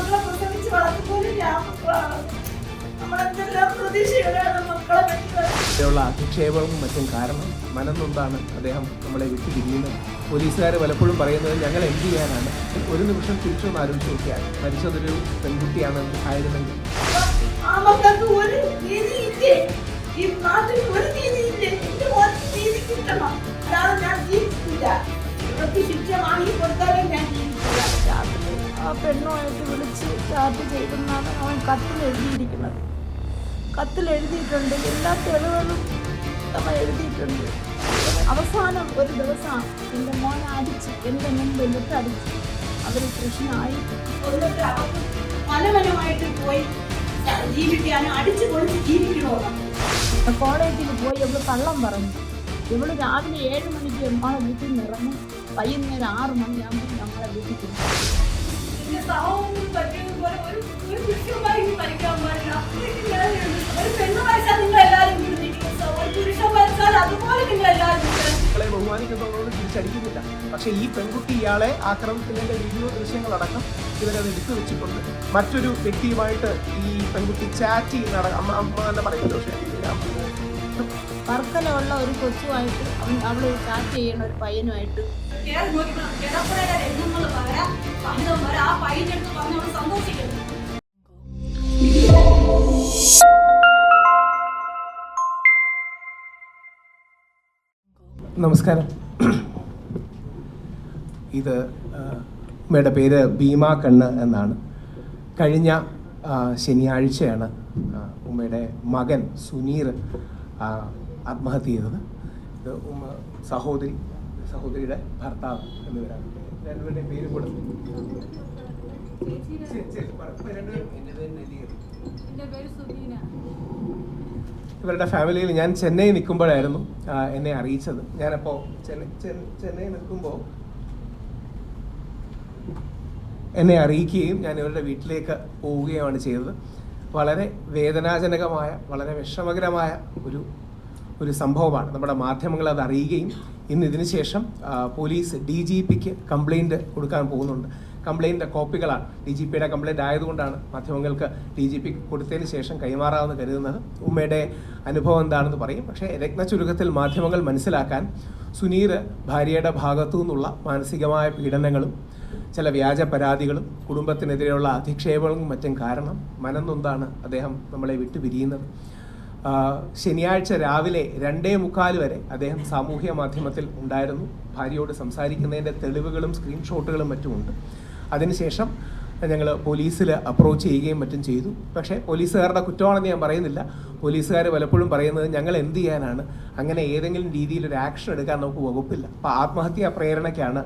മക്കളെ പ്രസവിച്ച് വളർത്തുപോലും ഞാൻ മക്കളാണ്. നമ്മളെന്തെല്ലാം പ്രതീക്ഷകളാണ് മക്കളെ പറ്റുന്നത് ഉള്ള അധിക്ഷേപവും മറ്റും കാരണം മനന്നൊന്നാണ് അദ്ദേഹം നമ്മളെ വിട്ടു പിരിയുന്നത് പോലീസുകാർ പലപ്പോഴും പറയുന്നത് ഞങ്ങൾ എന്ത് ചെയ്യാനാണ്? ഒരു നിമിഷം തിരിച്ചൊന്ന് ആലോചിച്ച് നോക്കിയാൽ മരിച്ചതൊരു പെൺകുട്ടിയാണ് ആയിരുന്നെങ്കിൽ. ആ മക്കൾക്ക് ഒരു നീതിയില്ലേ? ഈ നാട്ടിൽ ഒരു നീതിയില്ലേ? എന്റെ മോൾക്ക് നീതി കിട്ടണം. അല്ലാതെ ഞാൻ ജീവിക്കില്ല ഇവർക്ക് ശിക്ഷ വാങ്ങി കൊടുത്താലേ ഞാൻ ആ പെണ്ണുമായിട്ട് വിളിച്ച് ചാറ്റ് ചെയ്തെന്നാണ് അവൻ കത്തിൽ എഴുതിയിരിക്കുന്നത് കത്തിൽ എഴുതിയിട്ടുണ്ട് എല്ലാ തെളിവുകളും അവൻ എഴുതിയിട്ടുണ്ട്. അവസാനം ഒരു ദിവസം എന്റെ മോനെ അടിച്ച് എന്റെ മുമ്പ് എന്നിട്ട് അടിച്ച് അവർ കൃഷ്ണനായി എന്നിട്ട് അവർക്ക് മനമനമായിട്ട് പോയി ജീവിക്കാനും അടിച്ചു പൊളിച്ച് ജീവിക്കണോ? കോളേജിൽ പോയി ഇവൾ കള്ളം പറഞ്ഞു. ഇവൾ രാവിലെ ഏഴ് മണിക്ക് നമ്മളെ വീട്ടിൽ നിന്ന് ഇറങ്ങും. വൈകുന്നേരം ആറ് മണിയാകുമ്പോൾ നമ്മളെ വീട്ടിൽ തിരിച്ചു പക്ഷേ ഈ പെൺകുട്ടി ഇയാളെ ആക്രമിക്കുന്നതിന്റെ വീഡിയോ ദൃശ്യങ്ങളടക്കം ഇവരത് എടുത്തു വെച്ചിട്ടുണ്ട്. മറ്റൊരു വ്യക്തിയുമായിട്ട് ഈ പെൺകുട്ടി ചാറ്റ് ചെയ്യുന്ന അമ്മ അമ്മ തന്നെ പറയുന്നത്? പക്ഷേ വർക്കലുള്ള ഒരു കൊച്ചുമായിട്ട് അവൾ ചാറ്റ് ചെയ്യുന്ന ഒരു പയ്യനുമായിട്ട് സന്തോഷിക്കുന്നു. നമസ്കാരം. ഇത് അമ്മയുടെ പേര് ഭീമ കണ്ണ് എന്നാണ്. കഴിഞ്ഞ ശനിയാഴ്ചയാണ് ഉമ്മയുടെ മകൻ സുനീർ ആത്മഹത്യ ചെയ്തത്. ഇത് ഉമ്മ സഹോദരി സഹോദരിയുടെ ഭർത്താവ് എന്നിവരാണ്. വരാം പേര് കൂടെ കൊടുത്തു ഇവരുടെ ഫാമിലിയിൽ ഞാൻ ചെന്നൈ നിൽക്കുമ്പോഴായിരുന്നു എന്നെ അറിയിച്ചത്. ഞാനപ്പോൾ ചെന്നൈ ചെന്ന- ചെന്നൈ നിൽക്കുമ്പോൾ എന്നെ അറിയിക്കുകയും ഞാൻ ഇവരുടെ വീട്ടിലേക്ക് പോവുകയുമാണ് ചെയ്തത്. വളരെ വേദനാജനകമായ വളരെ വിഷമകരമായ ഒരു ഒരു സംഭവമാണ്. നമ്മുടെ മാധ്യമങ്ങൾ അത് അറിയുകയും ഇന്ന് ഇതിന് ശേഷം പോലീസ് ഡി ജി പിക്ക് കംപ്ലൈന്റ് കൊടുക്കാൻ പോകുന്നുണ്ട്. കംപ്ലൈന്റ് കോപ്പികളാണ്. ഡി ജി പിയുടെ കംപ്ലൈന്റ് ആയതുകൊണ്ടാണ് മാധ്യമങ്ങൾക്ക് ഡി ജി പി കൊടുത്തതിന് ശേഷം കൈമാറാമെന്ന് കരുതുന്നത്. ഉമ്മയുടെ അനുഭവം എന്താണെന്ന് പറയും. പക്ഷേ രത്ന ചുരുക്കത്തിൽ മാധ്യമങ്ങൾ മനസ്സിലാക്കാൻ സുനീർ ഭാര്യയുടെ ഭാഗത്തു നിന്നുള്ള മാനസികമായ പീഡനങ്ങളും ചില വ്യാജ പരാതികളും കുടുംബത്തിനെതിരെയുള്ള അധിക്ഷേപങ്ങളും മറ്റും കാരണം മനംനൊന്താണ് അദ്ദേഹം നമ്മളെ വിട്ടുപിരിയുന്നത്. ശനിയാഴ്ച രാവിലെ രണ്ടേ മുക്കാൽ വരെ അദ്ദേഹം സാമൂഹ്യ മാധ്യമത്തിൽ ഉണ്ടായിരുന്നു. ഭാര്യയോട് സംസാരിക്കുന്നതിന്റെ തെളിവുകളും സ്ക്രീൻഷോട്ടുകളും മറ്റുമുണ്ട്. അതിനുശേഷം ഞങ്ങൾ പോലീസിൽ അപ്രോച്ച് ചെയ്യുകയും മറ്റും ചെയ്തു. പക്ഷേ പോലീസുകാരുടെ കുറ്റമാണെന്ന് ഞാൻ പറയുന്നില്ല. പോലീസുകാർ പലപ്പോഴും പറയുന്നത് ഞങ്ങൾ എന്ത് ചെയ്യാനാണ്? അങ്ങനെ ഏതെങ്കിലും രീതിയിൽ ഒരു ആക്ഷൻ എടുക്കാൻ നമുക്ക് വകുപ്പില്ല. അപ്പോൾ ആത്മഹത്യാ പ്രേരണയ്ക്കാണ്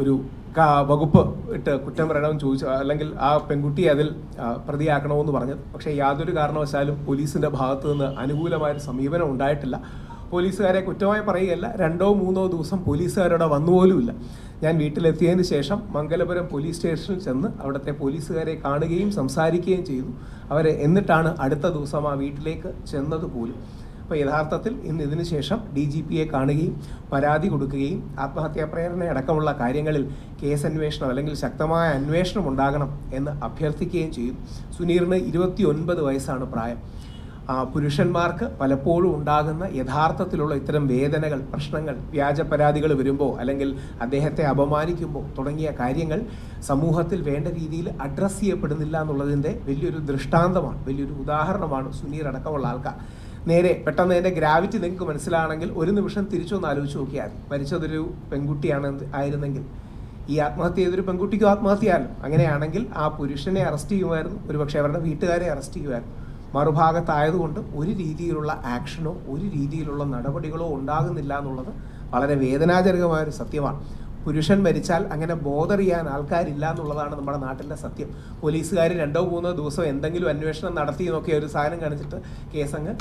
ഒരു വകുപ്പ് ഇട്ട് കുറ്റം പറയണമെന്ന് ചോദിച്ചു. അല്ലെങ്കിൽ ആ പെൺകുട്ടിയെ അതിൽ പ്രതിയാക്കണമെന്ന് പറഞ്ഞത്. പക്ഷേ യാതൊരു കാരണവശാലും പോലീസിന്റെ ഭാഗത്തു നിന്ന് അനുകൂലമായൊരു സമീപനം ഉണ്ടായിട്ടില്ല. പോലീസുകാരെ കുറ്റമായി പറയുകയല്ല രണ്ടോ മൂന്നോ ദിവസം പോലീസുകാരവിടെ വന്നുപോലുമില്ല. ഞാൻ വീട്ടിലെത്തിയതിന് ശേഷം മംഗലപുരം പോലീസ് സ്റ്റേഷനിൽ ചെന്ന് അവിടുത്തെ പോലീസുകാരെ കാണുകയും സംസാരിക്കുകയും ചെയ്തു. അവരെ എന്നിട്ടാണ് അടുത്ത ദിവസം ആ വീട്ടിലേക്ക് ചെന്നത് പോലും. അപ്പോൾ യഥാർത്ഥത്തിൽ ഇന്ന് ഇതിനു ശേഷം ഡി ജി പിയെ കാണുകയും പരാതി കൊടുക്കുകയും ആത്മഹത്യാ പ്രേരണ അടക്കമുള്ള കാര്യങ്ങളിൽ കേസ് അന്വേഷണം അല്ലെങ്കിൽ ശക്തമായ അന്വേഷണം ഉണ്ടാകണം എന്ന് അഭ്യർത്ഥിക്കുകയും ചെയ്യും. സുനീറിന് ഇരുപത്തി ഒൻപത് വയസ്സാണ് പ്രായം. പുരുഷന്മാർക്ക് പലപ്പോഴും ഉണ്ടാകുന്ന യഥാർത്ഥത്തിലുള്ള ഇത്തരം വേദനകൾ പ്രശ്നങ്ങൾ വ്യാജ പരാതികൾ വരുമ്പോൾ അല്ലെങ്കിൽ അദ്ദേഹത്തെ അപമാനിക്കുമ്പോൾ തുടങ്ങിയ കാര്യങ്ങൾ സമൂഹത്തിൽ വേണ്ട രീതിയിൽ അഡ്രസ്സ് ചെയ്യപ്പെടുന്നില്ല എന്നുള്ളതിന്റെ വലിയൊരു ദൃഷ്ടാന്തമാണ് വലിയൊരു ഉദാഹരണമാണ് സുനീർ അടക്കമുള്ള ആൾക്കാർ. നേരെ പെട്ടെന്ന് അതിന്റെ ഗ്രാവിറ്റി നിങ്ങൾക്ക് മനസ്സിലാണെങ്കിൽ ഒരു നിമിഷം തിരിച്ചു ഒന്ന് ആലോചിച്ച് നോക്കിയാൽ മരിച്ചതൊരു പെൺകുട്ടിയാണ് ആയിരുന്നെങ്കിൽ. ഈ ആത്മഹത്യ ചെയ്തൊരു പെൺകുട്ടിക്കും ആത്മഹത്യയാലും. അങ്ങനെയാണെങ്കിൽ ആ പുരുഷനെ അറസ്റ്റ് ചെയ്യുമായിരുന്നു. ഒരുപക്ഷെ അവരുടെ വീട്ടുകാരെ അറസ്റ്റ് ചെയ്യുമായിരുന്നു. മറുഭാഗത്തായതുകൊണ്ട് ഒരു രീതിയിലുള്ള ആക്ഷനോ ഒരു രീതിയിലുള്ള നടപടികളോ ഉണ്ടാകുന്നില്ല എന്നുള്ളത് വളരെ വേദനാജനകമായ ഒരു സത്യമാണ്. പുരുഷൻ മരിച്ചാൽ അങ്ങനെ ബോധർ ചെയ്യാൻ ആൾക്കാരില്ല എന്നുള്ളതാണ് നമ്മുടെ നാട്ടിലെ സത്യം. പോലീസുകാർ രണ്ടോ മൂന്നോ ദിവസം എന്തെങ്കിലും അന്വേഷണം നടത്തി നോക്കിയ ഒരു സാധനം കാണിച്ചിട്ട് കേസങ്ങ്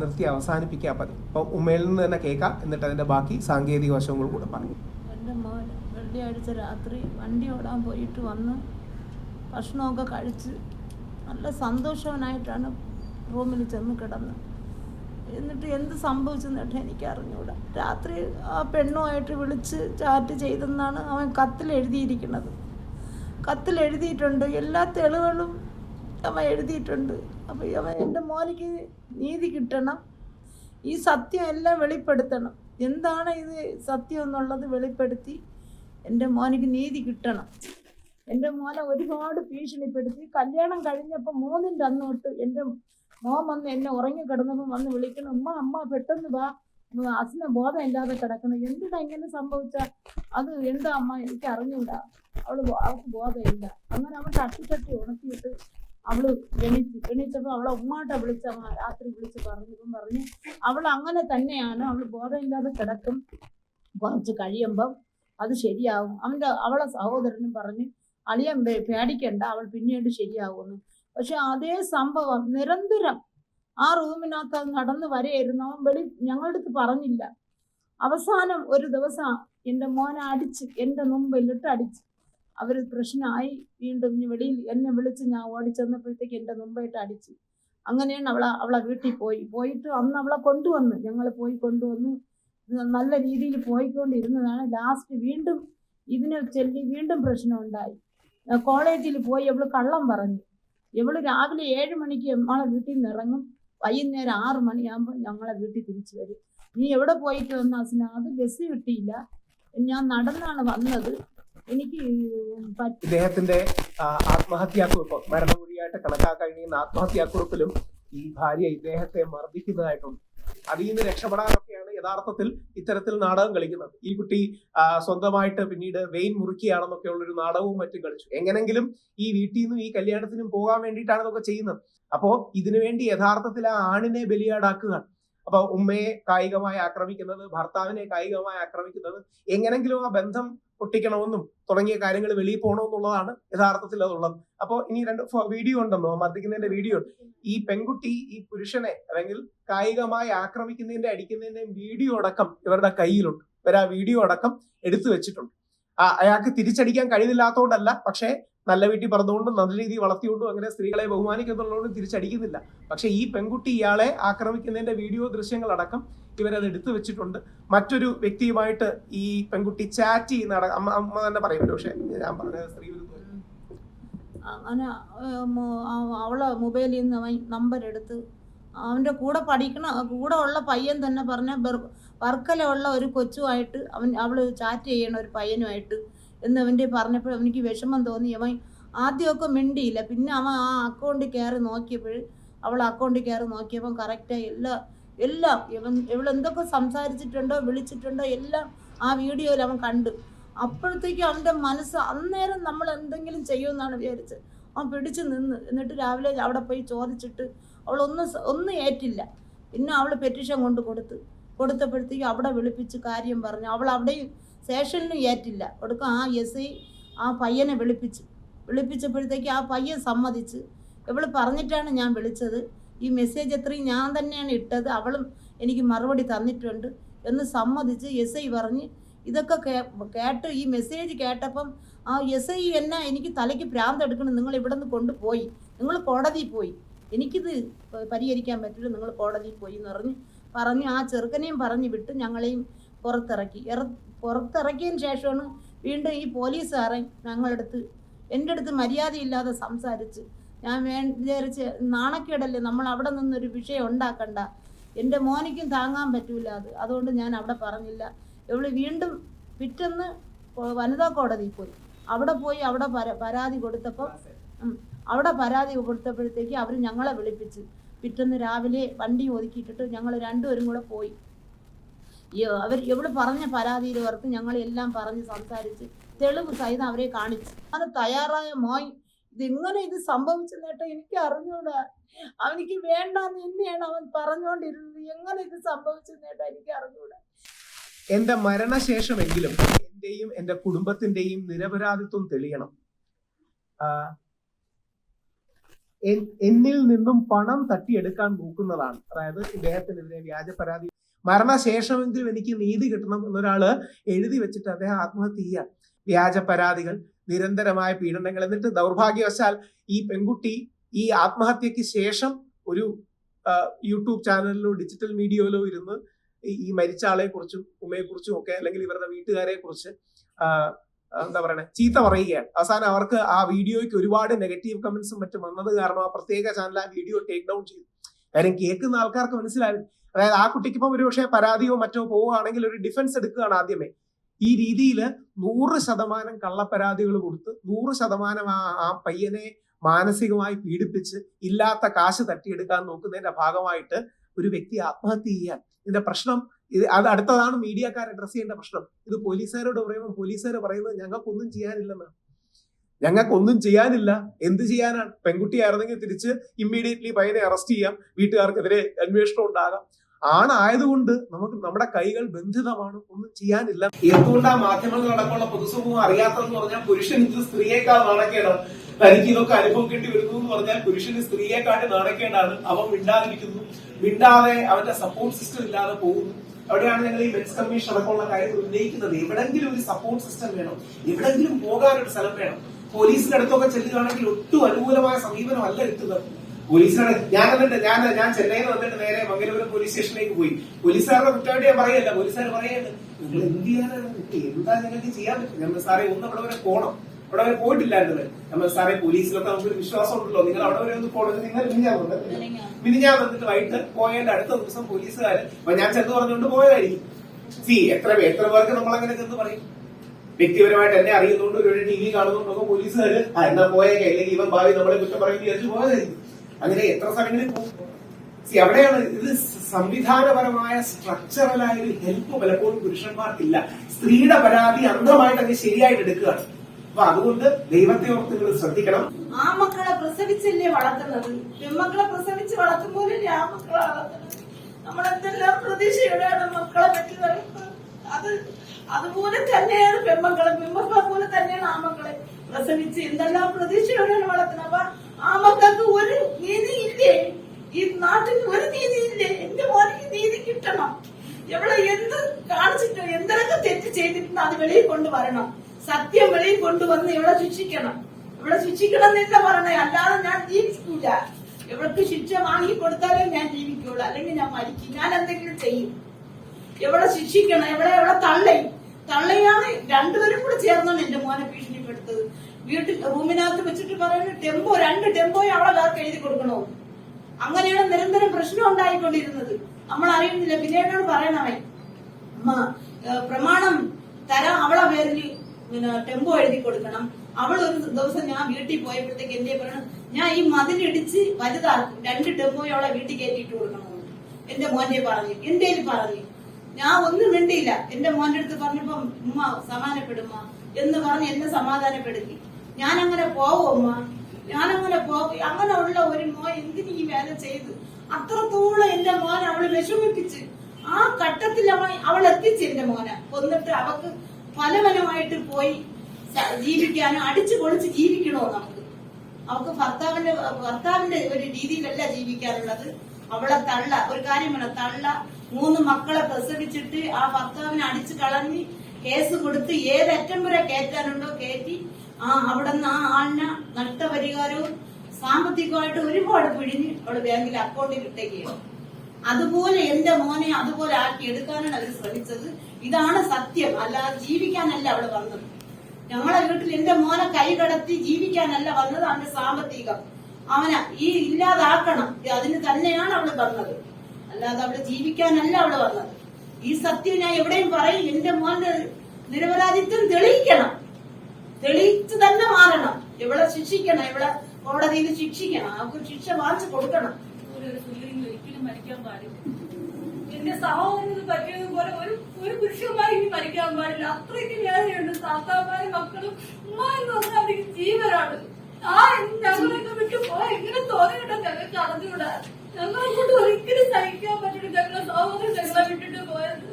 നിർത്തി അവസാനിപ്പിക്കാൻ മതി അപ്പം ഉമ്മയിൽ നിന്ന് തന്നെ കേൾക്കാം. എന്നിട്ട് അതിന്റെ ബാക്കി സാങ്കേതിക വശങ്ങൾ കൂടെ പറയും. എന്റെ മോൻ വെള്ളിയാഴ്ച രാത്രി വണ്ടി ഓടാൻ പോയിട്ട് വന്ന് ഭക്ഷണമൊക്കെ കഴിച്ച് നല്ല സന്തോഷവനായിട്ടാണ് റൂമിൽ ചെന്ന് കിടന്ന്. എന്നിട്ട് എന്ത് സംഭവിച്ചെന്നിട്ട് എനിക്ക് അറിഞ്ഞൂടാ രാത്രി ആ പെണ്ണുമായിട്ട് വിളിച്ച് ചാറ്റ് ചെയ്തെന്നാണ് അവൻ കത്തിൽ എഴുതിയിരിക്കുന്നത്. കത്തിൽ എഴുതിയിട്ടുണ്ട്. എല്ലാ തെളിവുകളും അവൻ എഴുതിയിട്ടുണ്ട്. അപ്പോൾ അവ എന്റെ മോനിക്ക് നീതി കിട്ടണം. ഈ സത്യം എല്ലാം വെളിപ്പെടുത്തണം. എന്താണ് ഇത് സത്യം എന്നുള്ളത് വെളിപ്പെടുത്തി എന്റെ മോനിക്ക് നീതി കിട്ടണം. എന്റെ മോനെ ഒരുപാട് ഭീഷണിപ്പെടുത്തി. കല്യാണം കഴിഞ്ഞപ്പോൾ മൂന്നിന്റെ അന്ന് തൊട്ട് എന്റെ മോൻ വന്ന് എന്നെ ഉറങ്ങി കിടന്നപ്പോൾ വന്ന് വിളിക്കണം ഉമ്മ അമ്മ പെട്ടെന്ന് വാ. അച്ഛനെ ബോധം ഇല്ലാതെ കിടക്കണം. എന്തിനാ ഇങ്ങനെ സംഭവിച്ച? അത് എന്താ അമ്മ? എനിക്ക് അറിഞ്ഞൂടാ അവൾ അവൾക്ക് ബോധമില്ല. അങ്ങനെ അവൻ തട്ടി തട്ടി ഉണക്കിയിട്ട് അവൾ എണീറ്റ് ഗണിച്ചപ്പോൾ അവളെ ഉമ്മാട്ട വിളിച്ച രാത്രി വിളിച്ച് പറഞ്ഞപ്പം പറഞ്ഞ് അവൾ അങ്ങനെ തന്നെയാണ് അവൾ ബോധമില്ലാതെ കിടക്കും. കുറച്ച് കഴിയുമ്പം അത് ശരിയാവും. അവന്റെ അവളെ സഹോദരനും പറഞ്ഞ് അളിയൻ പേടിക്കണ്ട അവൾ പിന്നീട് ശരിയാവുമെന്ന്. പക്ഷെ അതേ സംഭവം നിരന്തരം ആ റൂമിനകത്ത് നടന്നു വരെയായിരുന്നു. അവൻ വെളി ഞങ്ങളുടെ അടുത്ത് പറഞ്ഞില്ല. അവസാനം ഒരു ദിവസം എന്റെ മോനെ അടിച്ച് എന്റെ മുമ്പിലിട്ട് അടിച്ച്. അവർ പ്രശ്നമായി വീണ്ടും ഇനി വെളിയിൽ എന്നെ വിളിച്ച് ഞാൻ ഓടിച്ചെന്നപ്പോഴത്തേക്ക് എന്റെ മുമ്പായിട്ട് അടിച്ചു. അങ്ങനെയാണ് അവളെ അവളെ വീട്ടിൽ പോയി. പോയിട്ട് അന്ന് അവളെ കൊണ്ടുവന്ന് ഞങ്ങൾ പോയി കൊണ്ടുവന്ന് നല്ല രീതിയിൽ പോയിക്കൊണ്ടിരുന്നതാണ്. ലാസ്റ്റ് വീണ്ടും ഇതിനെ ചൊല്ലി വീണ്ടും പ്രശ്നം ഉണ്ടായി കോളേജിൽ പോയി അവൾ കള്ളം പറഞ്ഞു. ഇവൾ രാവിലെ ഏഴ് മണിക്ക് നമ്മളെ വീട്ടിൽ നിന്ന് ഇറങ്ങും. വൈകുന്നേരം ആറ് മണിയാകുമ്പോൾ ഞങ്ങളെ വീട്ടിൽ തിരിച്ചു വരും. നീ എവിടെ പോയിട്ട് വന്ന അസിന? അത് ബസ് കിട്ടിയില്ല. ഞാൻ നടന്നാണ് വന്നത്. എനിക്ക് ഇദ്ദേഹത്തിന്റെ ആത്മഹത്യാക്കുറിപ്പ് മരണമൊഴിയായിട്ട് കണക്കാക്കാൻ കഴിയുന്ന ആത്മഹത്യാക്കുറിപ്പിലും ഈ ഭാര്യ ഇദ്ദേഹത്തെ മർദ്ദിക്കുന്നതായിട്ടുണ്ട്. അതിൽ നിന്ന് രക്ഷപ്പെടാനൊക്കെയാണ് യഥാർത്ഥത്തിൽ ഇത്തരത്തിൽ നാടകം കളിക്കുന്നത്. ഈ കുട്ടി സ്വന്തമായിട്ട് പിന്നീട് വെയിൻ മുറുക്കിയാണെന്നൊക്കെ ഉള്ളൊരു നാടകവും മറ്റും കളിച്ചു. എങ്ങനെങ്കിലും ഈ വീട്ടിൽ നിന്നും ഈ കല്യാണത്തിനും പോകാൻ വേണ്ടിയിട്ടാണ് ഇതൊക്കെ ചെയ്യുന്നത്. അപ്പോ ഇതിനുവേണ്ടി യഥാർത്ഥത്തിൽ ആ ആണിനെ ബലിയാടാക്കുക അപ്പൊ ഉമ്മയെ കായികമായി ആക്രമിക്കുന്നത് ഭർത്താവിനെ കായികമായി ആക്രമിക്കുന്നത് എങ്ങനെങ്കിലും ആ ബന്ധം പൊട്ടിക്കണമെന്നും തുടങ്ങിയ കാര്യങ്ങൾ വെളിയിൽ പോകണമെന്നുള്ളതാണ് യഥാർത്ഥത്തിൽ അതുള്ളത്. അപ്പോൾ ഇനി രണ്ട് വീഡിയോ ഉണ്ടല്ലോ മർദ്ദിക്കുന്നതിന്റെ വീഡിയോ ഈ പെൺകുട്ടി ഈ പുരുഷനെ അല്ലെങ്കിൽ കായികമായി ആക്രമിക്കുന്നതിന്റെ അടിക്കുന്നതിന്റെ വീഡിയോ അടക്കം ഇവരുടെ കയ്യിലുണ്ട്. ഇവർ ആ വീഡിയോ അടക്കം എടുത്തു വെച്ചിട്ടുണ്ട്. അയാൾക്ക് തിരിച്ചടിക്കാൻ കഴിവില്ലാത്തതുകൊണ്ടല്ല പക്ഷേ നല്ല വീട്ടിൽ പറഞ്ഞുകൊണ്ടും നല്ല രീതിയിൽ വളർത്തിക്കൊണ്ടും അങ്ങനെ സ്ത്രീകളെ ബഹുമാനിക്കുന്നുള്ളതുകൊണ്ടും തിരിച്ചടിക്കുന്നില്ല. പക്ഷെ ഈ പെൺകുട്ടി ഇയാളെ ആക്രമിക്കുന്നതിന്റെ വീഡിയോ ദൃശ്യങ്ങളടക്കം ഇവരത് എടുത്തു വെച്ചിട്ടുണ്ട്. മറ്റൊരു വ്യക്തിയുമായിട്ട് ഈ പെൺകുട്ടി ചാറ്റ് ചെയ്യുന്ന അമ്മ അമ്മ തന്നെ പറയുമല്ലോ പക്ഷേ ഞാൻ പറഞ്ഞത് സ്ത്രീ അങ്ങനെ അവളെ മൊബൈലിൽ നിന്ന് നമ്പർ എടുത്ത് അവന്റെ കൂടെ പഠിക്കണ കൂടെ ഉള്ള പയ്യൻ തന്നെ പറഞ്ഞ വർക്കല ഉള്ള ഒരു കൊച്ചുമായിട്ട് അവൻ അവൾ ചാറ്റ് ചെയ്യണ ഒരു പയ്യനുമായിട്ട് എന്ന് അവന്റെ പറഞ്ഞപ്പോൾ അവനിക്ക് വിഷമം തോന്നി. അവൻ ആദ്യമൊക്കെ മിണ്ടിയില്ല. പിന്നെ അവൻ ആ അക്കൗണ്ട് കയറി നോക്കിയപ്പോൾ അവൾ അക്കൗണ്ട് കയറി നോക്കിയപ്പോൾ കറക്റ്റായി എല്ലാ എല്ലാം ഇവൻ ഇവൾ എന്തൊക്കെ സംസാരിച്ചിട്ടുണ്ടോ വിളിച്ചിട്ടുണ്ടോ എല്ലാം ആ വീഡിയോയിൽ അവൻ കണ്ടു. അപ്പോഴത്തേക്കും അവന്റെ മനസ്സ് അന്നേരം നമ്മൾ എന്തെങ്കിലും ചെയ്യുമെന്നാണ് വിചാരിച്ചത്. അവൻ പിടിച്ചു നിന്ന് എന്നിട്ട് രാവിലെ അവിടെ പോയി ചോദിച്ചിട്ട് അവൾ ഒന്നും ഒന്നും ഏറ്റില്ല. പിന്നെ അവൾ പെറ്റീഷൻ കൊണ്ട് കൊടുത്ത്. കൊടുത്തപ്പോഴത്തേക്കും അവിടെ വിളിപ്പിച്ച് കാര്യം പറഞ്ഞു. അവൾ അവിടെയും സ്റ്റേഷനിലും ഏറ്റില്ല. ഒടുക്കം ആ എസ് ഐ ആ പയ്യനെ വിളിപ്പിച്ചു. വിളിപ്പിച്ചപ്പോഴത്തേക്ക് ആ പയ്യൻ സമ്മതിച്ച്. ഇവൾ പറഞ്ഞിട്ടാണ് ഞാൻ വിളിച്ചത്. ഈ മെസ്സേജ് എത്രയും ഞാൻ തന്നെയാണ് ഇട്ടത്. അവളും എനിക്ക് മറുപടി തന്നിട്ടുണ്ട് എന്ന് സമ്മതിച്ച് എസ് ഐ പറഞ്ഞ് ഇതൊക്കെ കേട്ട് ഈ മെസ്സേജ് കേട്ടപ്പം ആ എസ് ഐ എന്നെ എനിക്ക് തലയ്ക്ക് ഭ്രാന്ത് എടുക്കണം നിങ്ങൾ ഇവിടെ നിന്ന് കൊണ്ടുപോയി. നിങ്ങൾ കോടതിയിൽ പോയി. എനിക്കിത് പരിഹരിക്കാൻ പറ്റില്ല. നിങ്ങൾ കോടതിയിൽ പോയി എന്ന് പറഞ്ഞ് പറഞ്ഞ് ആ ചെറുക്കനെയും പറഞ്ഞ് വിട്ട് ഞങ്ങളെയും പുറത്തിറക്കി. പുറത്തിറക്കിയതിന് ശേഷമാണ് വീണ്ടും ഈ പോലീസുകാരൻ അടുത്ത് എന്റെ അടുത്ത് മര്യാദയില്ലാതെ സംസാരിച്ച് ഞാൻ വേ വിചാരിച്ച് നാണക്കേടല്ലേ നമ്മൾ അവിടെ നിന്നൊരു വിഷയം ഉണ്ടാക്കണ്ട. എന്റെ മോനിക്കും താങ്ങാൻ പറ്റൂല അത്. അതുകൊണ്ട് ഞാൻ അവിടെ പറഞ്ഞില്ല. ഇവൾ വീണ്ടും പിറ്റെന്ന് വനിതാ കോടതിയിൽ പോയി. അവിടെ പോയി അവിടെ പര- പരാതി കൊടുത്തപ്പോൾ അവിടെ പരാതി കൊടുത്തപ്പോഴത്തേക്ക് അവർ ഞങ്ങളെ വിളിപ്പിച്ച് പിറ്റെന്ന് രാവിലെ വണ്ടി ഒതുക്കിയിട്ടിട്ട് ഞങ്ങൾ രണ്ടുപേരും കൂടെ പോയി. അവർ എവിടെ പറഞ്ഞ പരാതിയിൽ വർക്ക് ഞങ്ങളെല്ലാം പറഞ്ഞ് സംസാരിച്ച് തെളിവ് സഹിതം അവരെ കാണിച്ചു. അത് തയ്യാറായ മോയ് ഇതിങ്ങനെ ഇത് സംഭവിച്ചെന്നേട്ടോ എനിക്ക് അറിഞ്ഞൂടാ. അവനിക്ക് വേണ്ടെന്ന് തന്നെയാണ് അവൻ പറഞ്ഞുകൊണ്ടിരുന്നത് എങ്ങനെ ഇത് സംഭവിച്ചെന്നേട്ടോ എനിക്ക് അറിഞ്ഞൂടാ. എന്റെ മരണശേഷമെങ്കിലും എന്റെയും എന്റെ കുടുംബത്തിന്റെയും നിരപരാധിത്വം തെളിയണം. എന്നിൽ നിന്നും പണം തട്ടിയെടുക്കാൻ നോക്കുന്നതാണ്. അതായത് ഇദ്ദേഹത്തിനെതിരെ വ്യാജ പരാതി മരണശേഷമെങ്കിലും എനിക്ക് നീതി കിട്ടണം എന്നൊരാൾ എഴുതി വെച്ചിട്ട് അദ്ദേഹം ആത്മഹത്യ ചെയ്യുക. വ്യാജ പരാതികൾ നിരന്തരമായ പീഡനങ്ങൾ. എന്നിട്ട് ദൗർഭാഗ്യവശാൽ ഈ പെൺകുട്ടി ഈ ആത്മഹത്യക്ക് ശേഷം ഒരു യൂട്യൂബ് ചാനലിലോ ഡിജിറ്റൽ മീഡിയയിലോ ഇരുന്ന് ഈ- മരിച്ച ആളെ കുറിച്ചും ഉമ്മയെ കുറിച്ചും ഒക്കെ അല്ലെങ്കിൽ ഇവരുടെ വീട്ടുകാരെ കുറിച്ച് എന്താ പറയണേ ചീത്ത പറയുകയാണ്. അവസാനം അവർക്ക് ആ വീഡിയോയ്ക്ക് ഒരുപാട് നെഗറ്റീവ് കമന്റ്സും മറ്റും വന്നത് കാരണം ആ പ്രത്യേക ചാനൽ ആ വീഡിയോ ടേക്ക് ഡൗൺ ചെയ്തു. കാര്യം കേൾക്കുന്ന ആൾക്കാർക്ക് മനസ്സിലാവും അതായത് ആ കുട്ടിക്ക് ഇപ്പം ഒരുപക്ഷെ പരാതിയോ മറ്റോ പോവുകയാണെങ്കിൽ ഒരു ഡിഫൻസ് എടുക്കുകയാണ് ആദ്യമേ. ഈ രീതിയിൽ നൂറ് ശതമാനം കള്ളപ്പരാതികൾ കൊടുത്ത് നൂറ് ശതമാനം ആ ആ പയ്യനെ മാനസികമായി പീഡിപ്പിച്ച് ഇല്ലാത്ത കാശ് തട്ടിയെടുക്കാൻ നോക്കുന്നതിന്റെ ഭാഗമായിട്ട് ഒരു വ്യക്തി ആത്മഹത്യ ചെയ്യാൻ. ഇതിന്റെ പ്രശ്നം ഇത് അത് അടുത്തതാണ് മീഡിയക്കാർ അഡ്രസ് ചെയ്യേണ്ട പ്രശ്നം. ഇത് പോലീസുകാരോട് പറയുമ്പോൾ പോലീസുകാർ പറയുന്നത് ഞങ്ങൾക്കൊന്നും ചെയ്യാനില്ലെന്നാണ് ഞങ്ങൾക്കൊന്നും ചെയ്യാനില്ല. എന്ത് ചെയ്യാനാണ്? പെൺകുട്ടിയായിരുന്നെങ്കിൽ തിരിച്ച് ഇമ്മീഡിയറ്റ്ലി പയ്യനെ അറസ്റ്റ് ചെയ്യാം. വീട്ടുകാർക്കെതിരെ അന്വേഷണം ഉണ്ടാകാം. ആണായതുകൊണ്ട് നമുക്ക് നമ്മുടെ കൈകൾ ബന്ധിതമാണ്. ഒന്നും ചെയ്യാനില്ല. എന്തുകൊണ്ടാ മാധ്യമങ്ങൾ നടക്കുന്ന പൊതുസമൂഹം അറിയാത്തതെന്ന് പറഞ്ഞാൽ പുരുഷൻ ഇത് സ്ത്രീയേക്കാൾ നാണക്കേടാണ്. തനിക്ക് ഇതൊക്കെ കിട്ടി വരുന്നു എന്ന് പറഞ്ഞാൽ പുരുഷന് സ്ത്രീയെക്കാട്ടി നാണക്കേടാണ്. അവൻ മിണ്ടാതിരിക്കുന്നു. മിണ്ടാതെ അവന്റെ സപ്പോർട്ട് സിസ്റ്റം ഇല്ലാതെ പോകുന്നു. അവിടെയാണ് ഞങ്ങൾ ഈ മെൻസ് കമ്മീഷൻ അടക്കമുള്ള കാര്യങ്ങൾ ഉന്നയിക്കുന്നത്. എവിടെങ്കിലും ഒരു സപ്പോർട്ട് സിസ്റ്റം വേണം. എവിടെങ്കിലും പോകാനൊരു സ്ഥലം വേണം. പോലീസിന്റെ അടുത്തൊക്കെ ചെല്ലുകയാണെങ്കിൽ ഒട്ടും അനുകൂലമായ സമീപനമല്ല കിട്ടുന്നത് പോലീസിനാണ് ഞാൻ എന്നിട്ട് ഞാൻ ഞാൻ ചെന്നൈയിൽ വന്നിട്ട് നേരെ മംഗലപുരം പോലീസ് സ്റ്റേഷനിലേക്ക് പോയി. പോലീസുകാരുടെ കുറ്റമായിട്ട് പറയല്ല. പോലീസുകാർ പറയുന്നത് നിങ്ങൾ എന്ത് ചെയ്യാനാണ് എന്താ നിങ്ങൾക്ക് ചെയ്യാൻ പറ്റും നമ്മൾ സാറേ ഒന്ന് അവിടെ വരെ പോകണം അവിടെ വരെ പോയിട്ടില്ലായിരുന്നത്. നമ്മൾ സാറേ പോലീസിലൊക്കെ നമുക്കൊരു വിശ്വാസം ഉണ്ടല്ലോ. നിങ്ങൾ അവിടെ വരെ ഒന്ന് പോകണം നിങ്ങൾ മിനിഞ്ഞാ വന്നത് മിനിഞ്ഞാ വന്നിട്ട് വൈകിട്ട് പോയതിന്റെ അടുത്ത ദിവസം പോലീസുകാർ അപ്പൊ ഞാൻ ചെന്ന് പറഞ്ഞുകൊണ്ട് പോയതായിരിക്കും. സി എത്ര എത്ര പേർക്ക് നമ്മൾ അങ്ങനെ ചെന്ന് പറയും? വ്യക്തിപരമായിട്ട് എന്നെ അറിയുന്നതുകൊണ്ട് ഒരു ടി വി കാണുന്നുണ്ടോ പോലീസുകാർ ആ എന്നാ പോയേക്കെ. അല്ലെങ്കിൽ ഇവൻ ഭാവി നമ്മളെ കുറ്റം പറയുന്നത് വിചാരിച്ചു പോയതായിരിക്കും. അങ്ങനെ എത്ര സ്ഥലങ്ങളിൽ പോകും? അവിടെയാണ് ഇത് സംവിധാനപരമായ സ്ട്രക്ചറലായ ഒരു ഹെൽപ്പ് പലപ്പോഴും പുരുഷന്മാർക്കില്ല സ്ത്രീയുടെ പരാതി അന്ധമായിട്ട് അങ്ങ് ശരിയായിട്ട് എടുക്കുകയാണ്. അപ്പൊ അതുകൊണ്ട് ദൈവത്തെ ഓർത്ത് നിങ്ങൾ ശ്രദ്ധിക്കണം. ആ മക്കളെ പ്രസവിച്ചല്ലേ വളർത്തുന്നത്? പെൺമക്കളെ പ്രസവിച്ച് വളർത്തുമ്പോഴല്ലേ ആ മക്കളെ വളർത്തുന്നത്. നമ്മളെന്തെല്ലാം പ്രതീക്ഷയോടെയാണ് മക്കളെ പറ്റി അത് അതുപോലെ തന്നെയാണ് പെൺമക്കളെ. പെൺമക്കളെ പോലെ തന്നെയാണ് ആ മക്കളെ പ്രസവിച്ച് എന്തെല്ലാം പ്രതീക്ഷയോടെയാണ് വളർത്തുന്നത്? അപ്പൊ ആ മക്കൾക്ക് ഒരു നീതി ഇല്ലേ ഈ നാട്ടിൽ ഒരു നീതി ഇല്ലേ എന്റെ മോനിക്ക് നീതി കിട്ടണം. എവിടെ എന്ത് കാണിച്ചിട്ട് എന്തൊക്കെ തെറ്റ് ചെയ്തിട്ടുണ്ട് അത് വെളിയിൽ കൊണ്ടുവരണം സത്യം വെളിയിൽ കൊണ്ടുവന്ന് ഇവിടെ ശിക്ഷിക്കണം? ഇവിടെ ശിക്ഷിക്കണം എന്നല്ല പറഞ്ഞേ അല്ലാതെ ഞാൻ ജീവിക്കൂല. എവിടക്ക് ശിക്ഷ വാങ്ങി കൊടുത്താലേ ഞാൻ ജീവിക്കുള്ളൂ. അല്ലെങ്കിൽ ഞാൻ മരിക്കും. ഞാൻ എന്തെങ്കിലും ചെയ്യും. എവിടെ ശിക്ഷിക്കണം? എവിടെ എവിടെ തള്ളയും? തള്ളയാണ് രണ്ടുപേരും കൂടെ ചേർന്നാണ് എന്റെ മോനെ ഭീഷണിപ്പെടുത്തത്. വീട്ടിൽ റൂമിനകത്ത് വെച്ചിട്ട് പറയുന്നത് ടെമ്പോ രണ്ട് ടെമ്പോയും അവളെ വേർക്ക് എഴുതി കൊടുക്കണോ? അങ്ങനെയാണ് നിരന്തരം പ്രശ്നം ഉണ്ടായിക്കൊണ്ടിരുന്നത്. നമ്മൾ അറിയുന്നില്ല. പിന്നീടോട് പറയണമേ പ്രമാണം തരാം അവളെ പേരിൽ പിന്നെ ടെമ്പോ എഴുതി കൊടുക്കണം. അവൾ ഒരു ദിവസം ഞാൻ വീട്ടിൽ പോയപ്പോഴത്തേക്ക് എന്റെ പറയണം ഞാൻ ഈ മതിലിടിച്ച് വലുതാക്കും രണ്ട് ടെമ്പോയും അവളെ വീട്ടിൽ കയറ്റിയിട്ട് കൊടുക്കണം? എന്റെ മോന്റെ പറഞ്ഞു എന്റെ പറഞ്ഞു. ഞാൻ ഒന്നും മിണ്ടിയില്ല. എന്റെ മോന്റെ അടുത്ത് പറഞ്ഞപ്പോ ഉമ്മ സമാനപ്പെടുമ്മ എന്ന് പറഞ്ഞ് എന്നെ സമാധാനപ്പെടുത്തി. ഞാൻ അങ്ങനെ പോവും ഞാൻ ഞാനങ്ങനെ പോകും അങ്ങനെ ഉള്ള ഒരു മോൻ എന്തിനു ഈ വേല ചെയ്ത്? അത്രത്തോളം എന്റെ മോൻ അവൾ വിഷമിപ്പിച്ച്. ആ ഘട്ടത്തിൽ അവൾ അവൾ എത്തിച്ച് എന്റെ മോനെ. കൊന്നിട്ട് അവക്ക് ഫലവനമായിട്ട് പോയി ജീവിക്കാനും അടിച്ചു പൊളിച്ച് ജീവിക്കണോ നമുക്ക്? അവക്ക് ഭർത്താവിന്റെ ഭർത്താവിന്റെ ഒരു രീതിയിലല്ല ജീവിക്കാനുള്ളത്. അവളെ തള്ള ഒരു കാര്യം വേണം തള്ള മൂന്ന് മക്കളെ പ്രസവിച്ചിട്ട് ആ ഭർത്താവിനെ അടിച്ചു കളഞ്ഞ് കേസ് കൊടുത്ത് ഏതറ്റം വരെ കയറ്റാനുണ്ടോ കയറ്റി ആ അവിടെ നിന്ന് ആ ആളിന് നഷ്ടപരിഹാരവും സാമ്പത്തികമായിട്ട് ഒരുപാട് പിഴിഞ്ഞ് അവിടെ ബാങ്കിൽ അക്കൗണ്ടിൽ ഇട്ടേക്കുകയാണ്. അതുപോലെ എന്റെ മോനെ അതുപോലെ ആക്കി എടുക്കാനാണ് അവർ ശ്രമിച്ചത്. ഇതാണ് സത്യം. അല്ലാതെ ജീവിക്കാനല്ല അവിടെ വന്നത്. ഞങ്ങളെ വീട്ടിൽ എന്റെ മോനെ കൈ കടത്തി ജീവിക്കാനല്ല വന്നത് അവന്റെ സാമ്പത്തികം. അവനെ ഈ ഇല്ലാതാക്കണം. അതിന് തന്നെയാണ് അവൾ വന്നത്. അല്ലാതെ അവിടെ ജീവിക്കാനല്ല അവൾ വന്നത്. ഈ സത്യം ഞാൻ എവിടെയും പറയും എന്റെ മോന്റെ നിരപരാധിത്വം തെളിയിക്കണം. തെളിയിച്ച് തന്നെ മാറണം. ഇവളെ ശിക്ഷിക്കണം ഇവളെ കോടതിയിൽ ശിക്ഷിക്കണം. അവർക്ക് ശിക്ഷ വാങ്ങിച്ചു കൊടുക്കണം. എന്റെ സഹോദരന് പറ്റിയതുപോലെ ഒരു ഒരു പുരുഷന്മാർ ഇനി മരിക്കാൻ പാടില്ല. അത്രയ്ക്ക് വേദനയുണ്ട്. താത്താമാരും മക്കളും ഉമ്മ എന്ന് ജീവനാണ്. ആ ഞങ്ങളൊക്കെ വിട്ടു പോയ എങ്ങനെ തോന്നിയിട്ടോ ഞങ്ങൾക്ക് അറിഞ്ഞുകൂടാ? ഞങ്ങളെ കൊണ്ട് ഒരിക്കലും സഹിക്കാൻ പറ്റില്ല. ഞങ്ങളെ സഹോദരൻ ഞങ്ങളെ വിട്ടിട്ട് പോയത്.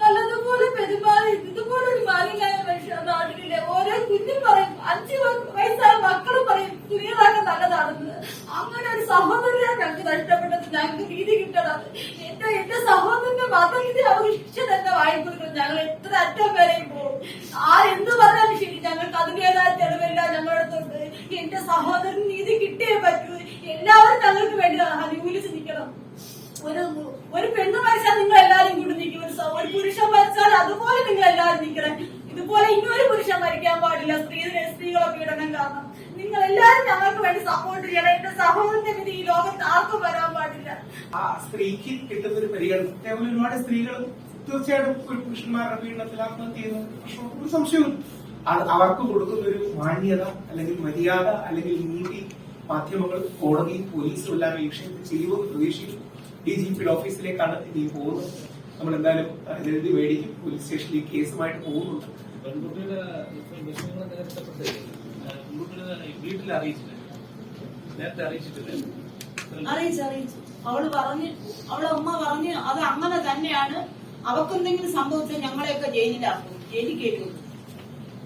നല്ലതുപോലെ പെരുമാറി ഇതുപോലെ ഒരു മാലിന്യായ മനുഷ്യ നാട്ടിലെ ഓരോ കുഞ്ഞും പറയും അഞ്ചു വയസ്സായ മക്കളും പറയും തുണികളൊക്കെ നല്ലതാണെന്ന് അങ്ങനെ ഒരു സഹോദരനെ ഞങ്ങൾക്ക് നഷ്ടപ്പെട്ടത് ഞങ്ങൾക്ക് നീതി കിട്ടണം എന്റെ എന്റെ സഹോദരന്റെ മതവിധി അവർ ശിക്ഷ തന്നെ വാങ്ങിക്കൊടുക്കണം ഞങ്ങൾ എത്ര അറ്റം വരെയും പോകും ആ എന്ത് പറഞ്ഞാലും ശരി ഞങ്ങൾക്ക് അതിന്റെതായ തെളിവില്ല ഞങ്ങളുടെ അടുത്തുണ്ട് എന്റെ സഹോദരന് നീതി കിട്ടിയേ പറ്റൂ എല്ലാവരും ഞങ്ങൾക്ക് വേണ്ടി അനുകൂലിച്ച് നിൽക്കണം ഒരു ഒരു പെണ്ണ് മരിച്ചാൽ നിങ്ങൾ എല്ലാവരും കൂടി നിൽക്കും ഒരു സ- ഒരു പുരുഷൻ മരിച്ചാൽ അതുപോലെ നിങ്ങൾ എല്ലാവരും നിൽക്കണം ഇത് ഇതുപോലെ ഇനിയൊരു പുരുഷൻ മരിക്കാൻ പാടില്ല സ്ത്രീ സ്ത്രീകളെ പീഡനം കാരണം നിങ്ങൾ എല്ലാവരും ഞങ്ങൾക്ക് വേണ്ടി സപ്പോർട്ട് ചെയ്യണം എന്റെ സഹോദരന്റെ വിധി ഈ ലോകത്ത് ആർക്കും വരാൻ പാടില്ല ആ സ്ത്രീക്ക് കിട്ടുന്ന ഒരു പരിഗണന. അതേപോലെ ഒരുപാട് സ്ത്രീകൾ തീർച്ചയായിട്ടും ഒരു പുരുഷന്മാരുടെ പീഡനത്തിൽ ആത്മഹത്യ ചെയ്യുന്നത് പ്രശ്നം ഒരു സംശയവും അവർക്ക് കൊടുക്കുന്ന ഒരു മാന്യത അല്ലെങ്കിൽ മര്യാദ അല്ലെങ്കിൽ നീതി മാധ്യമങ്ങൾ കോടതി പോലീസും എല്ലാം ഈ വിഷയത്തിൽ ചെയ്യുമെന്ന് പ്രതീക്ഷിക്കും ഡി ജി പി ഓഫീസിലേക്കാണ് ഇനി പോകുന്നത്. നമ്മൾ എന്തായാലും എഴുതി മേടിക്കും പോലീസ് സ്റ്റേഷനിൽ കേസുമായിട്ട് പോകുന്നുണ്ട്. വീട്ടിൽ അറിയിച്ചിട്ടില്ല നേരത്തെ അറിയിച്ചിട്ടില്ല. അറിയിച്ചു അറിയിച്ചു. അവൾ പറഞ്ഞ് അവളെ ഉമ്മ പറഞ്ഞ് അത് അങ്ങനെ തന്നെയാണ്. അവക്കെന്തെങ്കിലും സംഭവിച്ചാൽ ഞങ്ങളെയൊക്കെ ജയിലിലാക്കും ജയിലിൽ കയറ്റും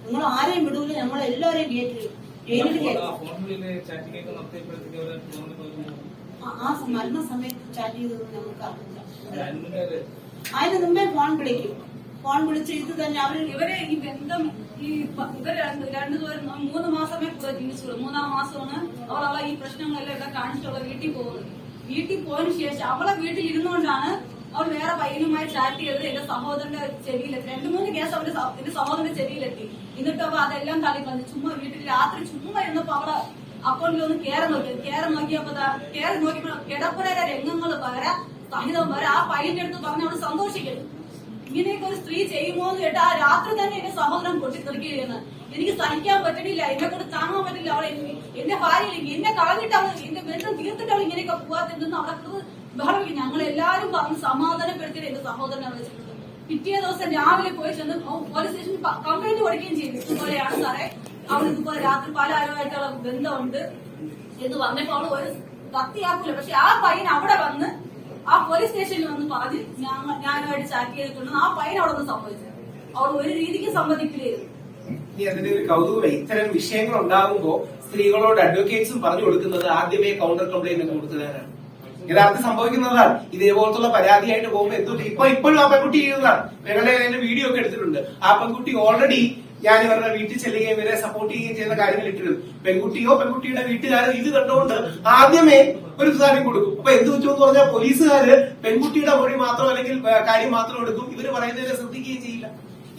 നിങ്ങൾ ആരെയും വിടൂല. ഞങ്ങളെല്ലാരെയും കേട്ടു ജയിലിൽ കയറ്റും ആ- മരണ സമയത്ത് ചാറ്റ് ചെയ്തത് ഞങ്ങൾക്ക് അറിയില്ല. അതിന് മുമ്പേ ഫോൺ വിളിക്കും. ഫോൺ വിളിച്ച് ഇത് തന്നെ അവർ ഇവരെ ഈ ബന്ധം ഈ ഇവർ രണ്ട് രണ്ടുപേരും മൂന്ന് മാസമേ കൂടെ ജീവിച്ചുള്ളൂ. മൂന്നാം മാസമാണ് അവൾ അവളെ ഈ പ്രശ്നങ്ങളെല്ലാം ഇവിടെ കാണിച്ചിട്ടുള്ള വീട്ടിൽ പോകുന്നത്. വീട്ടിൽ പോയതിനു ശേഷം അവളെ വീട്ടിൽ ഇരുന്നുകൊണ്ടാണ് അവൾ വേറെ പയ്യനുമായി ചാറ്റ് ചെയ്തത്. എന്റെ സഹോദരന്റെ ചെവിയിലെത്തി. രണ്ടു മൂന്ന് കേസ് അവന്റെ എന്റെ സഹോദരന്റെ ചെവിയിലെത്തി. എന്നിട്ട് അവ അതെല്ലാം തള്ളി തള്ളിക്കളഞ്ഞു ചുമ്മാ വീട്ടിൽ രാത്രി ചുമ്മാ എന്നപ്പോ അവളെ അക്കൗണ്ടിൽ ഒന്ന് കേറി നോക്കി. കേറി നോക്കിയപ്പോ കേറി നോക്കിയപ്പോ കിടപ്പുരയുടെ രംഗങ്ങൾ വരെ സഹിതം വരെ. ആ പയ്യന്റെ അടുത്ത് പറഞ്ഞ് അവൾ സന്തോഷിക്കുന്നു. ഇങ്ങനെയൊക്കെ ഒരു സ്ത്രീ ചെയ്യുമോ എന്ന് കേട്ട് ആ രാത്രി തന്നെ എന്റെ സഹോദരൻ പൊട്ടിത്തെറിക്കുകയാണ്. എനിക്ക് സഹിക്കാൻ പറ്റണില്ല എന്നെ കൊണ്ട് താങ്ങാൻ പറ്റില്ല അവളെ എന്റെ ഭാര്യ എന്നെ കളഞ്ഞിട്ട് അവൾ എന്റെ ബന്ധം തീർത്തിട്ട് അവൾ ഇങ്ങനെയൊക്കെ പോവാത്തുണ്ടെന്ന് അവളെ ബഹളം ഞങ്ങൾ എല്ലാവരും പറഞ്ഞ് സമാധാനപ്പെടുത്തിയിട്ട് എന്റെ സഹോദരനെ വിളിച്ചിട്ടുണ്ട് പിറ്റേ ദിവസം രാവിലെ പോയി ചെന്ന് പോലീസ് സ്റ്റേഷനിൽ കംപ്ലൈന്റ് കൊടുക്കുകയും ചെയ്തു. ഇതുപോലെയാണ് സാറേ അവൾ ഇതുപോലെ രാത്രി പല ആരുമായിട്ടുള്ള ബന്ധമുണ്ട് എന്ന് പറഞ്ഞപ്പോൾ അവൾ ഒരു കത്തിയാക്കൂല. പക്ഷെ ആ പയ്യൻ അവിടെ വന്ന് ആ പോലീസ് സ്റ്റേഷനിൽ വന്ന് പറഞ്ഞ് ഞാനുമായിട്ട് ചാറ്റ് ചെയ്തിട്ടുണ്ട്. ആ പയ്യൻ അവിടെ നിന്ന് സംഭവിച്ചത് അവൾ ഒരു രീതിക്ക് സമ്മതിക്കില്ലായിരുന്നു ഇനി അതിന്റെ ഒരു കൗതുകമേ ഇത്തരം വിഷയങ്ങൾ ഉണ്ടാകുമ്പോൾ സ്ത്രീകളോട് അഡ്വക്കേറ്റ്സും പറഞ്ഞു കൊടുക്കുന്നത് ആദ്യമേ കൗണ്ടർ കംപ്ലൈന്റ് കൊടുക്കുന്നതിനാണ് യഥാർത്ഥം സംഭവിക്കുന്നതാണ്. ഇതേപോലത്തുള്ള പരാതിയായിട്ട് പോകുമ്പോൾ എന്തുകൊണ്ട് ഇപ്പൊ ഇപ്പോഴും ആ പെൺകുട്ടി ചെയ്യുന്നതാണ്. ഞങ്ങളുടെ വീഡിയോ ഒക്കെ എടുത്തിട്ടുണ്ട്. ആ പെൺകുട്ടി ഓൾറെഡി ഞാൻ ഇവരുടെ വീട്ടിൽ ചെല്ലുകയും ഇവരെ സപ്പോർട്ട് ചെയ്യുകയും ചെയ്യുന്ന കാര്യങ്ങൾ ഇട്ടിരുന്നു. പെൺകുട്ടിയോ പെൺകുട്ടിയുടെ വീട്ടുകാരോ ഇത് കണ്ടുകൊണ്ട് ആദ്യമേ ഒരു സാധനം കൊടുക്കും. അപ്പൊ എന്ത് വെച്ചു എന്ന് പറഞ്ഞാൽ പോലീസുകാര് പെൺകുട്ടിയുടെ മൊഴി മാത്രം അല്ലെങ്കിൽ കാര്യം മാത്രം എടുക്കും. ഇവർ പറയുന്നതിനെ ശ്രദ്ധിക്കുകയും ചെയ്യില്ല.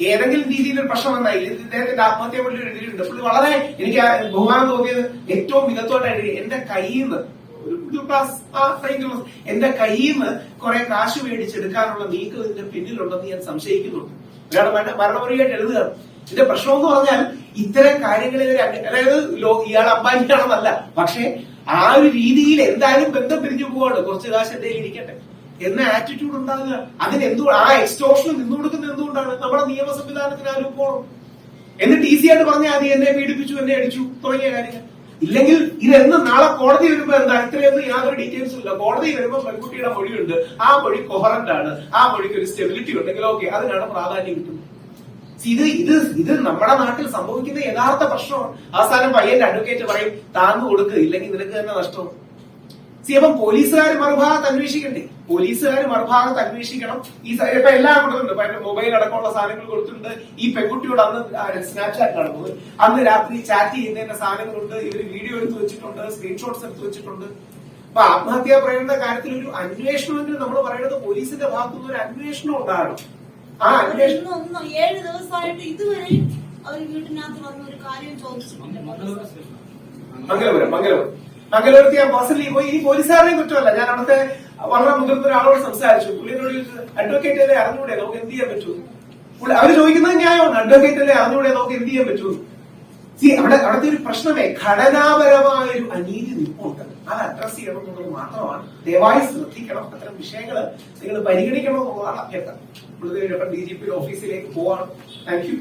ഏതെങ്കിലും രീതിയിൽ ഒരു പ്രശ്നം വന്നായി ഇദ്ദേഹത്തിന്റെ ആത്മഹത്യ പുള്ളി എഴുതിയിട്ടുണ്ട് പുള്ളി വളരെ എനിക്ക് ബഹുമാനം തോന്നിയത് ഏറ്റവും മികത്തോട്ട് എഴുതി എന്റെ കയ്യിൽ നിന്ന് ഒരു മിഡിൽ ക്ലാസ് ആ. എന്റെ കയ്യിൽ നിന്ന് കുറെ കാശ് മേടിച്ചെടുക്കാനുള്ള നീക്കം ഇതിന്റെ പിന്നിലുണ്ടെന്ന് ഞാൻ സംശയിക്കുന്നുണ്ട്. ഒരാൾ മരണ മരണമുറിയായിട്ട് എഴുതുകയാണ് ഇതിന്റെ പ്രശ്നം എന്ന് പറഞ്ഞാൽ ഇത്തരം കാര്യങ്ങളിൽ ഒരു അതായത് ഇയാൾ അമ്പാനിയാണെന്നല്ല പക്ഷെ ആ ഒരു രീതിയിൽ എന്തായാലും ബന്ധം പിരിഞ്ഞു പോവാണ്. കുറച്ച് കാശ് എന്തെങ്കിലും ഇരിക്കട്ടെ. എന്ന ആറ്റിറ്റ്യൂഡ് ഉണ്ടാകുക. അതിന് എന്തു ആ എക്സ്റ്റോഷൻ നിന്നു കൊടുക്കുന്നത് എന്തുകൊണ്ടാണ്? നമ്മുടെ നിയമ സംവിധാനത്തിന് ആ എന്നിട്ട് ഈസി ആയിട്ട് പറഞ്ഞാൽ അത് എന്നെ പീഡിപ്പിച്ചു എന്നെ അടിച്ചു തുടങ്ങിയ കാര്യങ്ങൾ. ഇല്ലെങ്കിൽ ഇതെന്ന് നാളെ കോടതി വരുമ്പോ എന്താ? ഇത്രയൊന്നും യാതൊരു ഡീറ്റെയിൽസും ഇല്ല. കോടതി വരുമ്പോ പെൺകുട്ടിയുടെ മൊഴിയുണ്ട്. ആ മൊഴി കൊഹറന്റ് ആണ്. ആ മൊഴിക്ക് ഒരു സ്റ്റെബിലിറ്റി ഉണ്ടെങ്കിൽ ഓക്കെ അതിനാണ് പ്രാധാന്യം കിട്ടുന്നത്. ഇത് ഇത് ഇത് നമ്മുടെ നാട്ടിൽ സംഭവിക്കുന്ന യഥാർത്ഥ പ്രശ്നമാണ്. അവസാനം പയ്യന്റെ അഡ്വക്കേറ്റ് പറയും താന്നു കൊടുക്കുക ഇല്ലെങ്കിൽ നിനക്ക് തന്നെ നഷ്ടം സി അപ്പം പോലീസുകാർ മറുഭാഗത്ത് അന്വേഷിക്കണ്ടേ? പോലീസുകാർ മറുഭാഗത്ത് അന്വേഷിക്കണം. ഈ ഇപ്പൊ എല്ലാം കൊടുത്തിട്ടുണ്ട് ഇപ്പൊ എന്റെ മൊബൈൽ അടക്കമുള്ള സാധനങ്ങൾ കൊടുത്തിട്ടുണ്ട്. ഈ പെൺകുട്ടിയോട് അന്ന് സ്നാപ്ചാറ്റ് നടന്നത് അന്ന് രാത്രി ചാറ്റ് ചെയ്യുന്നതിന്റെ സാധനങ്ങളുണ്ട്. ഇവർ വീഡിയോ എടുത്ത് വെച്ചിട്ടുണ്ട് സ്ക്രീൻഷോട്ട്സ് എടുത്ത് വെച്ചിട്ടുണ്ട്. അപ്പൊ ആത്മഹത്യാ പ്രേരണയുടെ കാര്യത്തിൽ ഒരു അന്വേഷണമെങ്കിൽ നമ്മൾ പറയുന്നത് പോലീസിന്റെ ഭാഗത്തുനിന്ന് ഒരു അന്വേഷണം ഉണ്ടാകണം. ഏഴ് ദിവസമായിട്ട് ഇതുവരെയും അവർ വീട്ടിനകത്ത് വന്ന ഒരു കാര്യം ചോദിച്ചിട്ടില്ല. മംഗലപുരം മംഗലപുരം മംഗലപുരത്ത് ഞാൻ ബസ്സിൽ പോയി. ഈ പോലീസുകാരെയും കുറ്റമല്ല. ഞാൻ അവിടുത്തെ വളരെ മുതിർന്ന ഒരാളോട് സംസാരിച്ചു. പുള്ളിയോട് അഡ്വക്കേറ്റ് അല്ലേ അറിഞ്ഞൂടെ? നമുക്ക് എന്ത് ചെയ്യാൻ പറ്റൂ? അവർ ചോദിക്കുന്നത് ന്യായമാണ്. അഡ്വക്കേറ്റ് അല്ലേ അറിഞ്ഞൂടെ? നമുക്ക് എന്ത് ചെയ്യാൻ പറ്റൂ? സി അവിടെ അവിടുത്തെ ഒരു പ്രശ്നമേ. ഘടനാപരമായ ഒരു അനീതി നിൽപ്പുണ്ട്. അത് അഡ്രസ് ചെയ്യണം എന്നുള്ളത് മാത്രമാണ്. ദയവായി ശ്രദ്ധിക്കണം. അത്തരം വിഷയങ്ങൾ നിങ്ങൾ പരിഗണിക്കണം എന്നുള്ളതാണ് അഭ്യർത്ഥന. ഡി ജി പി ഓഫീസിലേക്ക് പോവാണ്. Thank you